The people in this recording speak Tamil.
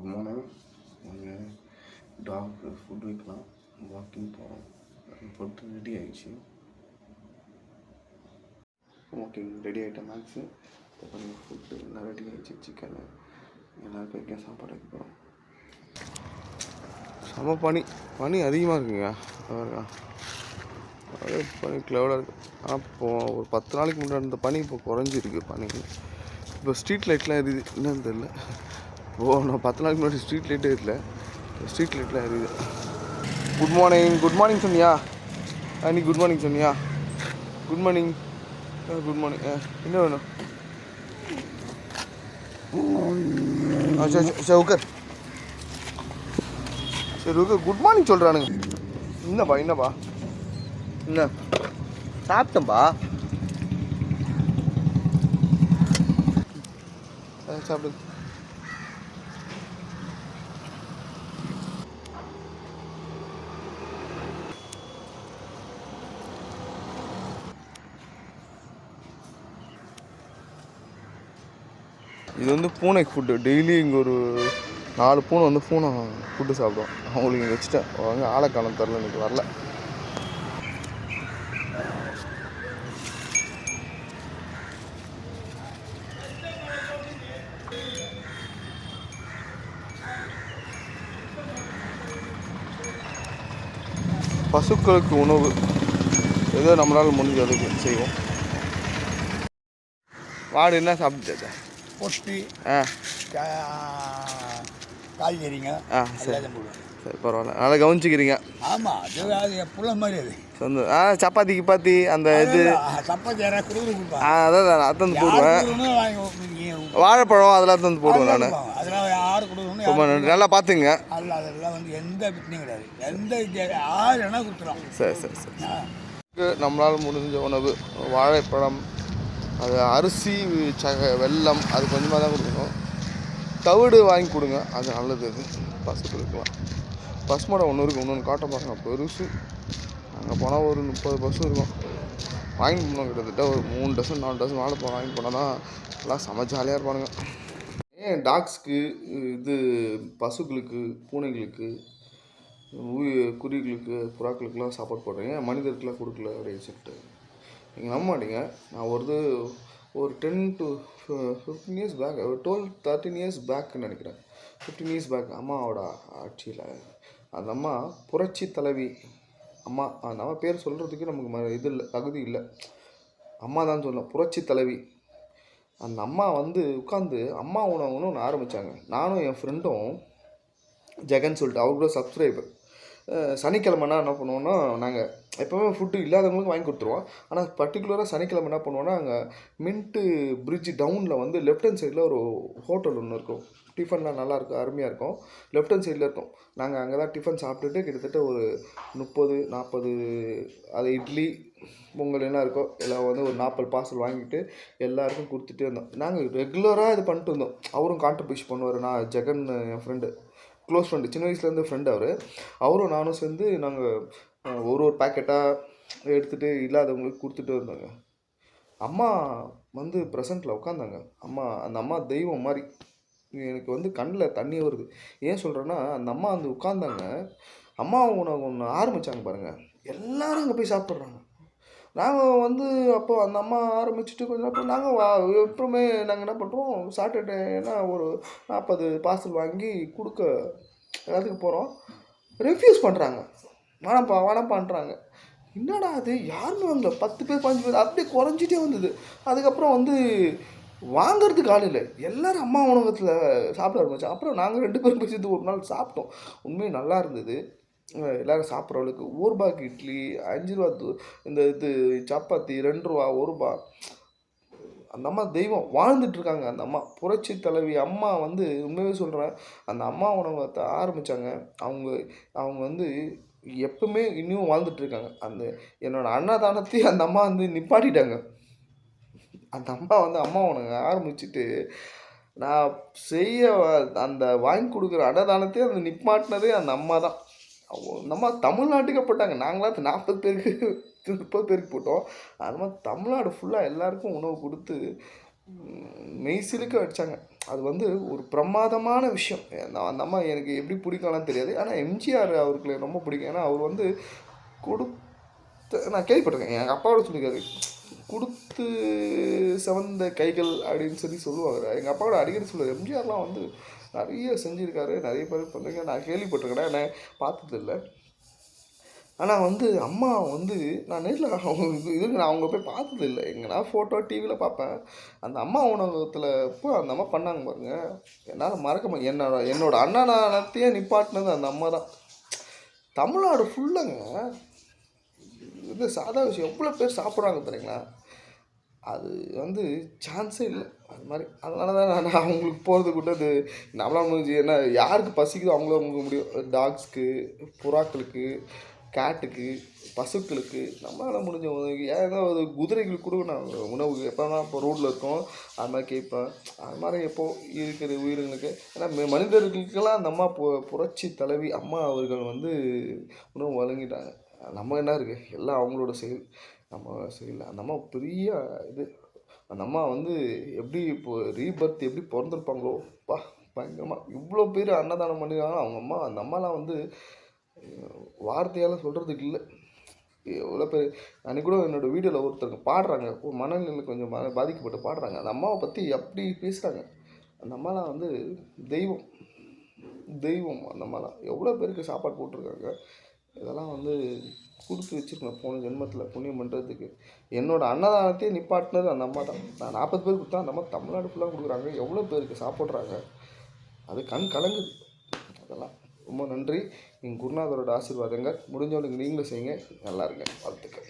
குட் மார்னிங் நாங்கள் டாக்கு ஃபுட் வைக்கலாம் வாக்கிங் போகிறோம் ஃபுட் ரெடி ஆகிடுச்சு வாக்கிங் ரெடி ஆகிட்ட மேக்ஸு இப்போ நீங்கள் ஃபுட்டு எல்லாம் ரெடி ஆகிடுச்சு சிக்கனு எல்லாருக்கும் வைக்க சாப்பாடு வைக்க போகிறோம் செம பனி பனி அதிகமாக இருக்குங்க பாருங்க. பனி க்ளவுடாக இருக்குது ஆனால் இப்போ ஒரு பத்து நாளைக்கு முன்னாடி இருந்த பனி இப்போ குறைஞ்சிருக்கு பனி இப்போ ஸ்ட்ரீட் லைட்லாம் எரியுது என்னன்னு தெரில ஓ நான் பத்து நாளைக்கு முன்னாடி ஸ்ட்ரீட் லைட்டே இல்லை ஸ்ட்ரீட் லைட்டில் எரியுது குட் மார்னிங் குட் மார்னிங் சொன்னியா நீ குட் மார்னிங் சொன்னியா குட் மார்னிங் குட் மார்னிங் என்ன வேணும்? ஆ சரி சரி, சரி சரி குட் மார்னிங் சொல்கிறானுங்க என்னப்பா என்னப்பா? என்ன? சாப்பிட்டேன்பா. சாப்பிடு. இது வந்து பூனைக்கு ஃபுட்டு டெய்லி இங்கே ஒரு நாலு பூனை வந்து பூனை ஃபுட்டு சாப்பிடும் அவங்களுக்கு இங்கே வச்சுட்டேன். அவங்க ஆளைக்காலம் தரல இன்னைக்கு வரல. பசுக்களுக்கு உணவு. ஏதோ நம்மளால் முடிஞ்ச அளவுக்கு செய்வோம். மாடு என்ன சாப்பிட்டு கா- காய்கறிங்க ஆ சரி. சரி பரவாயில்ல. நல்லா கவனிச்சிக்கிறீங்க. ஆமாம் அது புள்ள மாதிரி அது. சொந்த ஆ சப்பாத்தி கிப்பாத்தி அந்த இது. சப்பாத்தி யாராவது ஆ அதான் நான் அத்தந்து போடுவேன். வாழைப்பழம் அதெல்லாம் தந்து போடுவேன் நான். அதெல்லாம் யார் கொடுக்கணும் ரொம்ப நன்றி. நல்லா பார்த்துங்க. அல்ல அதெல்லாம் வந்து எந்த பிரச்சனையும் கிடையாது. எந்த யார் வேணா கொடுத்துரும் சரி சரி சரி நம்மளால் முடிஞ்ச உணவு வாழைப்பழம் அது அரிசி சக வெல்லம் அது கொஞ்சமாக தான் கொடுக்கணும். தவிடு வாங்கி கொடுங்க. அது நல்லது. அது பசுக்களுக்குலாம் பசுமாடை ஒன்று இருக்குது இன்னொன்று காட்ட பாருங்க. பெருசு. அங்கே போனால் ஒரு முப்பது பஸ்ஸு இருக்கும். வாங்கி போனோம் கிட்டத்தட்ட ஒரு மூணு டசன் நாலு டசன் வாழைப்பழம் வாங்கி போனால் தான் எல்லாம் செம ஜாலியாக இருப்பானுங்க. ஏன் டாக்ஸ்க்கு இது பசுக்களுக்கு பூனைகளுக்கு உயிர் குருவிகளுக்கு புறாக்களுக்கெல்லாம் சாப்பாடு போடுறீங்க? மனிதருக்குலாம் கொடுக்கல அப்படின்னு சொல்லிட்டு? நீங்கள் நம்ப மாட்டீங்க. நான் ஒரு இது ஒரு ten to fifteen years back ஒரு டுவெல் தேர்ட்டின் இயர்ஸ் பேக்குன்னு நினைக்கிறேன். ஃபிஃப்டீன் இயர்ஸ் பேக் அம்மாவோட ஆட்சியில் அந்த அம்மா புரட்சி தலைவி அம்மா அந்த அம்மா பேர் சொல்கிறதுக்கு நமக்கு ம- இது இல்லை தகுதி இல்லை. அம்மா தான் சொல்லலாம் புரட்சி தலைவி. அந்த அம்மா வந்து உட்காந்து அம்மா உணவுன்னு ஒன்று ஆரம்பித்தாங்க நானும் என் ஃப்ரெண்டும் ஜெகன் சொல்லிட்டு அவர் கூட சப்ஸ்கிரைபர் சனிக்கிழமைனா என்ன பண்ணுவோன்னா நாங்கள் எப்போவுமே ஃபுட்டு இல்லாதவங்களுக்கு வாங்கி கொடுத்துருவோம். ஆனால் பர்டிகுலராக சனிக்கிழமை என்ன பண்ணுவோன்னா அங்கே மின்ட்டு பிரிட்ஜ் டவுனில் வந்து லெஃப்ட் ஹேண்ட் சைடில் ஒரு ஹோட்டல் ஒன்று இருக்கும். டிஃபன்லாம் நல்லாயிருக்கும் அருமையாக இருக்கும் லெஃப்ட் ஹேண்ட் சைடில் இருக்கும். நாங்கள் அங்கே தான் டிஃபன் சாப்பிட்டுட்டு கிட்டத்தட்ட ஒரு முப்பது நாற்பது அது இட்லி பொங்கல் என்ன இருக்கோ எல்லாம் வந்து ஒரு நாற்பது பார்சல் வாங்கிட்டு எல்லாருக்கும் கொடுத்துட்டே இருந்தோம். நாங்கள் ரெகுலராக இது பண்ணிட்டு இருந்தோம். அவரும் கான்ட்ரிபியூஷன் பண்ணுவார். நான் ஜெகன் என் ஃப்ரெண்டு க்ளோஸ் ஃப்ரெண்டு சின்ன வயசுலேருந்து ஃப்ரெண்டு அவர். அவரும் நானும் சேர்ந்து நாங்கள் ஒரு ஒரு பேக்கெட்டாக எடுத்துகிட்டு இல்லாதவங்களுக்கு கொடுத்துட்டு இருந்தாங்க அம்மா வந்து ப்ரெசண்ட்டில் உட்காந்தாங்க அம்மா அந்த அம்மா தெய்வம் மாதிரி. எனக்கு வந்து கண்ணில் தண்ணி வருது. ஏன் சொல்கிறேன்னா அந்த அம்மா வந்து உட்காந்தாங்க அம்மா உணவு ஒன்று ஆரம்பித்தாங்க பாருங்கள் எல்லாரும் அங்கே போய் சாப்பிட்றாங்க. நாங்கள் வந்து அப்போ அந்த அம்மா ஆரம்பிச்சுட்டு கொஞ்சம் அப்போ நாங்கள் வா எப்பவுமே நாங்கள் என்ன பண்ணுறோம் சாட்டர்டேனா ஒரு நாற்பது பார்சல் வாங்கி கொடுக்க எல்லாத்துக்கு போகிறோம் ரெஃப்யூஸ் பண்ணுறாங்க வேணாம்ப்பா வேணாம்ப்பான்றாங்க என்னடா அது யாருமே வாங்கல பத்து பேர் பதினஞ்சு பேர் அப்படியே குறைஞ்சிட்டே வந்தது. அதுக்கப்புறம் வந்து வாங்குறதுக்கு ஆள் இல்லை. எல்லாரும் அம்மா உணவகத்தில் சாப்பிட ஆரம்பிச்சோம் அப்புறம் நாங்கள் ரெண்டு பேரும் போய் சேர்ந்து ஒரு நாள் சாப்பிட்டோம். உண்மையும் நல்லா இருந்தது. எல்லாரும் சாப்பிட்றவளுக்கு ஒரு ரூபாய்க்கு இட்லி அஞ்சு ரூபா து- இந்த இது சப்பாத்தி ரெண்டு ரூபா ஒரு ரூபா அந்த அம்மா தெய்வம் வாழ்ந்துட்டுருக்காங்க அந்த அம்மா புரட்சி தலைவி அம்மா வந்து உண்மையே சொல்கிறேன் அந்த அம்மா உணவகத்தை ஆரம்பித்தாங்க அவங்க அவங்க வந்து எப்பவுமே இன்னும் வாழ்ந்துட்டுருக்காங்க அந்த என்னோடய அன்னதானத்தையும் அந்த அம்மா வந்து நிப்பாட்டிட்டாங்க. அந்த அம்மா வந்து அம்மா உணவு ஆரம்பிச்சுட்டு நான் செய்ய அந்த வாங்கி கொடுக்குற அன்னதானத்தையும் அந்த நிப்பாட்டினதே அந்த அம்மா தான். நம்ம அந்த அம்மா தமிழ்நாட்டுக்கே போட்டாங்க நாங்களாம் நாற்பது பேருக்கு முப்பது பேருக்கு போட்டோம். அது மாதிரி தமிழ்நாடு ஃபுல்லாக எல்லாருக்கும் உணவு கொடுத்து மெய் சிலுக்க வச்சாங்க. அது வந்து ஒரு பிரமாதமான விஷயம். அந்த அம்மா எனக்கு எப்படி பிடிக்கலாம் தெரியாது. ஆனால் எம்ஜிஆர் அவருக்கு ரொம்ப பிடிக்கும். ஏன்னா அவர் வந்து கொடுத்த நான் கேள்விப்பட்டிருக்கேன். எங்கள் அப்பாவோட சொல்லியிருக்காரு. கொடுத்து செவந்த கைகள் அப்படின்னு சொல்லி சொல்லுவாங்க. எங்கள் அப்பாவோட அடிக்கடி சொல்லுவார். எம்ஜிஆர்லாம் வந்து நிறைய செஞ்சுருக்காரு நிறைய பேர் பண்ணுறீங்க நான் கேள்விப்பட்டிருக்கேன் நான் பார்த்தது இல்லை ஆனால் வந்து அம்மா வந்து நான் நேரில் அவங்க இதுக்கு நான் அவங்க போய் பார்த்தது இல்லை எங்கன்னா ஃபோட்டோ டிவியில் பார்ப்பேன். அந்த அம்மா உணவகத்தில் இப்போ அந்த அம்மா பண்ணாங்க பாருங்க. என்னால் மறக்க முடியும் என்னோட என்னோட அண்ணனானத்தையே நிப்பாட்டினது அந்த அம்மா தான். தமிழ்நாடு ஃபுல்லாங்க இது சாதா விஷயம். எவ்வளோ பேர் சாப்பிட்றாங்க தெரியுங்களா? அது வந்து சான்ஸே இல்லை. அது மாதிரி அதனால தான் நான் அவங்களுக்கு போகிறது கூட அது நம்மளால முடிஞ்சு என்ன யாருக்கு பசிக்குதோ அவங்கள முடிக்க முடியும். டாக்ஸ்க்கு புறாக்களுக்கு கேட்டுக்கு பசுக்களுக்கு நம்மளால் முடிஞ்ச உதவி ஏன்னா ஒரு குதிரைகளுக்கு கூட நான் உணவு எப்போனா இப்போ ரோட்டில் இருக்கோம் அது மாதிரி கேட்பேன். அது மாதிரி எப்போ இருக்கிற உயிரினுக்கு ஏன்னா ம- மனிதர்களுக்கெல்லாம் அந்த அம்மா பு புரட்சி தலைவி அம்மா அவர்கள் வந்து உணவு வழங்கிட்டாங்க. நம்ம என்ன இருக்குது எல்லாம் அவங்களோட செயல். நம்ம சரியில்லை. அந்த அம்மா பெரிய இது. அந்த அம்மா வந்து எப்படி இப்போ ரீபர்த் எப்படி பிறந்திருப்பாங்களோ பா பயங்கரமாக இவ்வளோ பேர் அன்னதானம் பண்ணிருக்காங்க. அவங்க அம்மா அந்த அம்மாலாம் வந்து வார்த்தையால் சொல்கிறதுக்கு இல்லை. எவ்வளோ பேர். அன்றைக்கி கூட என்னோடய வீடியோவில் ஒருத்தருங்க பாடுறாங்க. ஒரு மனநிலை கொஞ்சம் பாதிக்கப்பட்டு பாடுறாங்க. அந்த அம்மாவை பற்றி அப்படி பேசுகிறாங்க அந்த அம்மாலாம் வந்து தெய்வம். தெய்வம் அந்த அம்மாலாம். எவ்வளோ பேருக்கு சாப்பாடு போட்டிருக்காங்க. இதெல்லாம் வந்து கொடுத்து வச்சுருக்கேன். போன ஜென்மத்தில் புண்ணியம் பண்ணுறதுக்கு என்னோட அன்னதானத்தையே நிப்பாட்டினது அந்த அம்மா தான் நான் நாற்பது பேர் கொடுத்தா அந்த அம்மா தமிழ்நாடு ஃபுல்லாக கொடுக்குறாங்க. எவ்வளோ பேருக்கு சாப்பிட்றாங்க? அது கண் கலங்குது. அதெல்லாம் ரொம்ப நன்றி. எங்கள் குருநாதரோட ஆசீர்வாதங்கள். முடிஞ்சவனுக்கு நீங்களும் செய்யுங்க. நல்லா இருங்க வாழ்த்துக்கள்.